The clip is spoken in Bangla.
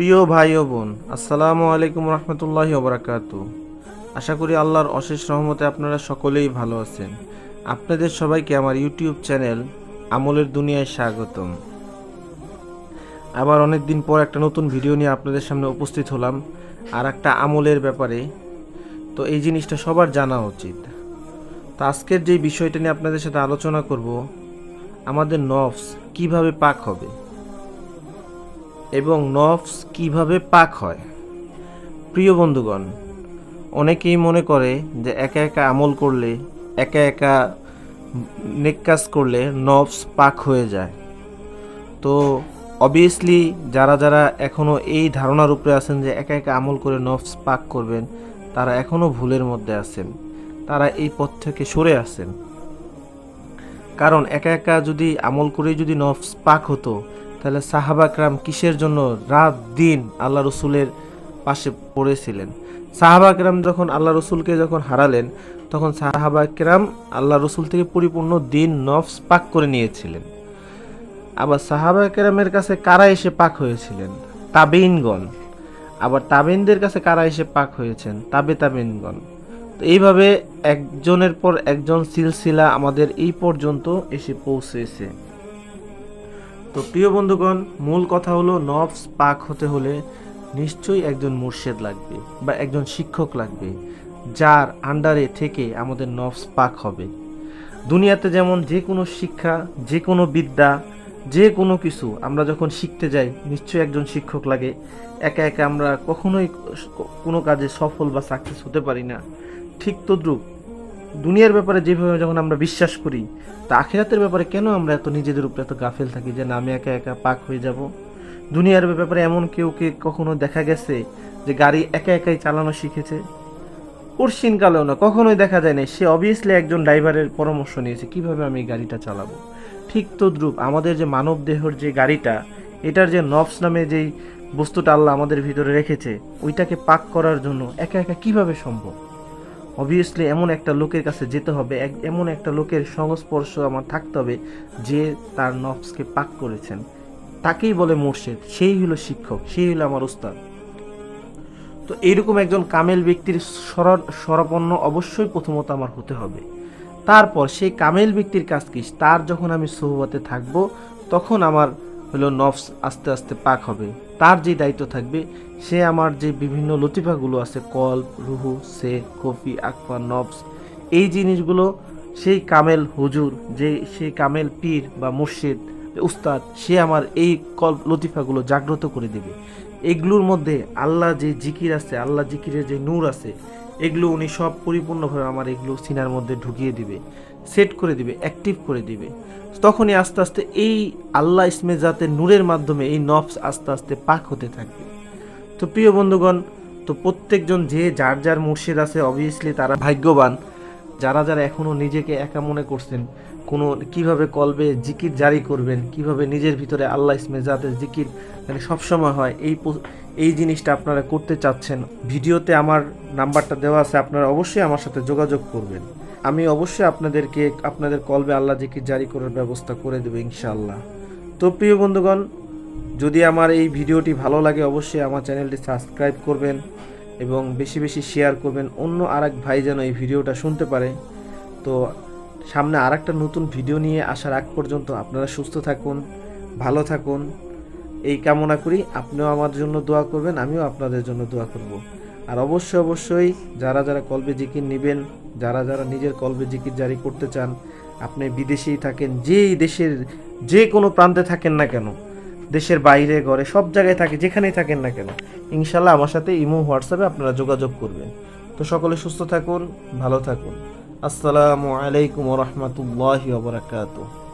প্রিয় ভাই ও বোন, আসসালামু আলাইকুম রহমতুল্লাহি ওবরাকাত আশা করি আল্লাহর অশেষ রহমতে আপনারা সকলেই ভালো আছেন। আপনাদের সবাইকে আমার ইউটিউব চ্যানেল আমলের দুনিয়ায় স্বাগতম। আবার অনেক দিন পর একটা নতুন ভিডিও নিয়ে আপনাদের সামনে উপস্থিত হলাম, আর একটা আমলের ব্যাপারে। তো এই জিনিসটা সবার জানা উচিত। তো আজকের যে বিষয়টা নিয়ে আপনাদের সাথে আলোচনা করব, আমাদের নফস কীভাবে পাক হবে? এবং নফস কীভাবে পাক হয়? প্রিয় বন্ধুগণ, অনেকেই মনে করে যে একা একা আমল করলে, একা একা নেক কাজ করলে নফস পাক হয়ে যায়। তো অবভিয়াসলি যারা যারা এখনও এই ধারণার উপরে আছেন যে একা একা আমল করে নফস পাক করবেন, তারা এখনও ভুলের মধ্যে আছেন। তারা এই পথ থেকে সরে আসেন কারণ একা একা যদি আমল করেই যদি নফস পাক হতো তাহলে সাহাবাকরাম কিসের জন্য রাত দিন আল্লাহ রসুলের পাশে পড়েছিলেন? সাহাবাকরাম যখন আল্লাহ রসুলকে যখন হারালেন, তখন সাহাবাকরাম আল্লাহ রসুল থেকে পরিপূর্ণ দিন নফস পাক করে নিয়েছিলেন। আবার সাহাবাকরামের কাছে কারা এসে পাক হয়েছিলেন? তাবেইনগণ আবার তাবেনদের কাছে কারা এসে পাক হয়েছেন? তাবে তাবেইনগণ তো এইভাবে একজনের পর একজন সিলসিলা আমাদের এই পর্যন্ত এসে পৌঁছেছে। তো প্রিয় বন্ধুগণ, মূল কথা হলো নফস পাক হতে হলে নিশ্চয়ই একজন মুর্শেদ লাগবে বা একজন শিক্ষক লাগবে, যার আন্ডারে থেকে আমাদের নফস পাক হবে। দুনিয়াতে যেমন যে কোনো শিক্ষা যে কোনো বিদ্যা যে কোনো কিছু আমরা যখন শিখতে যাই, নিশ্চয়ই একজন শিক্ষক লাগে। একা একা আমরা কখনোই কোনো কাজে সফল বা সাকসেস হতে পারি না। ঠিক তদ্রুপ দুনিয়ার ব্যাপারে যেভাবে যখন আমরা বিশ্বাস করি, তা আখেরাতের ব্যাপারে কেন আমরা এত নিজেদের উপরে এত গাফেল থাকি যে না, আমি একা একা পাক হয়ে যাব? দুনিয়ার ব্যাপারে এমন কেউ কে কখনো দেখা গেছে যে গাড়ি একা একাই চালানো শিখেছে? কালেও না, কখনোই দেখা যায় না সে অবভিয়াসলি একজন ড্রাইভারের পরামর্শ নিয়েছে, কীভাবে আমি গাড়িটা চালাবো? ঠিক তদ্রুপ আমাদের যে মানব দেহর যে গাড়িটা, এটার যে নফস নামে যেই বস্তুটা আল্লাহ আমাদের ভিতরে রেখেছে, ওইটাকে পাক করার জন্য একা একা কীভাবে সম্ভব? অবভিয়াসলি এমন একটা লোকের কাছে যেতে হবে এমন একটা লোকের সংস্পর্শ আমার থাকতে হবে যে তার নফসকে পাক করেছেন। তাকেই বলে মোর্শেদ, সেই হলো শিক্ষক, সেই হলো আমার উস্তাদ তো এইরকম একজন কামেল ব্যক্তির স্মরণাপন্ন অবশ্যই প্রথমত আমার হতে হবে। তারপর সেই কামেল ব্যক্তির কাজ কি? তার যখন আমি সোহবতে থাকব, তখন আমার হলো নফস আস্তে আস্তে পাক হবে। তার যে দায়িত্ব থাকবে, সে আমার যে বিভিন্ন লতিফাগুলো আছে কল রুহু সে কফি, আকফা, নফস, এই জিনিসগুলো সেই কামেল হুজুর, যে সেই কামেল পীর বা মুর্শিদ, উস্তাদ, সে আমার এই কল লতিফাগুলো জাগ্রত করে দেবে। এগুলোর মধ্যে আল্লাহ যে জিকির আছে, আল্লাহ জিকিরের যে নূর আছে এগুলো উনি সব পরিপূর্ণভাবে আমার এগুলো সিনার মধ্যে ঢুকিয়ে দিবে সেট করে দিবে অ্যাক্টিভ করে দিবে। তখনই আস্তে আস্তে এই আল্লাহ ইসমে যাতে নূরের মাধ্যমে এই নফস আস্তে আস্তে পাক হতে থাকবে। তো প্রিয় বন্ধুগণ, তো প্রত্যেকজন যে যার যার মুর্শিদ আছে অবভিয়াসলি তারা ভাগ্যবান। যারা যারা এখনও নিজেকে একা মনে করছেন, কোনো কীভাবে কলবে জিকির জারি করবেন, কীভাবে নিজের ভিতরে আল্লাহ ইসমে জাতের জিকির মানে সবসময় হয়, এই এই জিনিসটা আপনারা করতে চাচ্ছেন। ভিডিওতে আমার নাম্বারটা দেওয়া আছে, আপনারা অবশ্যই আমার সাথে যোগাযোগ করবেন। আমি অবশ্যই আপনাদেরকে, আপনাদের কলবে আল্লাহ জিকির জারি করার ব্যবস্থা করে দেবো, ইনশাআল্লাহ। তো প্রিয় বন্ধুগণ, যদি আমার এই ভিডিওটি ভালো লাগে, অবশ্যই আমার চ্যানেলটি সাবস্ক্রাইব করবেন। এবং বেশি বেশি শেয়ার করবেন। অন্য আর এক ভাই যেন এই ভিডিওটা শুনতে পারে। তো সামনে আর একটা নতুন ভিডিও নিয়ে আসার আগ পর্যন্ত আপনারা সুস্থ থাকুন, ভালো থাকুন। এই কামনা করি, আপনিও আমার জন্য দোয়া করবেন, আমিও আপনাদের জন্য দোয়া করব। আর অবশ্যই অবশ্যই যারা যারা কলবে জিকির নেবেন, যারা যারা নিজের কলবে জিকির জারি করতে চান, আপনি বিদেশেই থাকেন, যেই দেশের যে কোনো প্রান্তে থাকেন না কেন দেশের বাইরে, ঘরে, সব জায়গায় থাকে, যেখানেই থাকেন না কেন। ইনশাল্লাহ আমার সাথে ইমো, হোয়াটসঅ্যাপে আপনারা যোগাযোগ করবেন। তো সকলে সুস্থ থাকুন, ভালো থাকুন। আসসালামু আলাইকুম রহমতুল্লাহ বারাকাতুহ।